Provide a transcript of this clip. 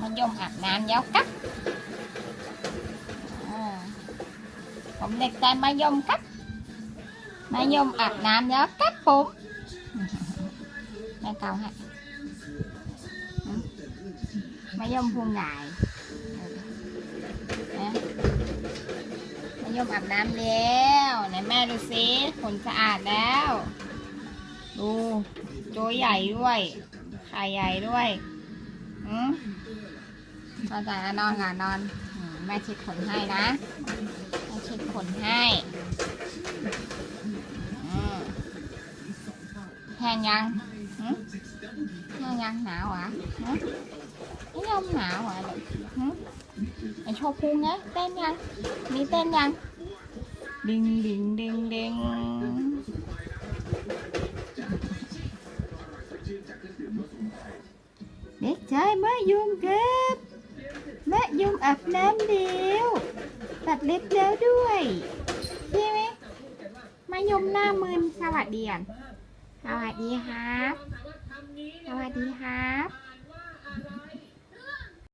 มายมอาบน้ำแล้วครับผมเด็กชายมายมครับ มายมอาบน้ำแล้วครับผมแม่เกาให้อืมายมพุงใหญ่มายมอาบน้ำแล้วไหนแม่ดูสิขนสะอาดแล้ว ดูตัวใหญ่ด้วยไข่ใหญ่ด้วยอืม เข้าใจแล้วนอนค่ะนอนอืมแม่เช็ดขนให้นะแม่เช็ดขนให้อืมแห้งยังหืมแห้งยังหนาวเหรอ่ะไม่ยอมหนาวเหรอ่ะลูกหืมไอโชว์พุงนะเต้นยังมีเต้นยัง ดิงดิงดิงดิง เด็กชายมะยมครับมะยม อาบน้ำแล้วตัดเล็บแล้วด้วยใช่ไหมมายมหน้ามืนสวัสดีอะสวัสดีครับ สวัสดีครับ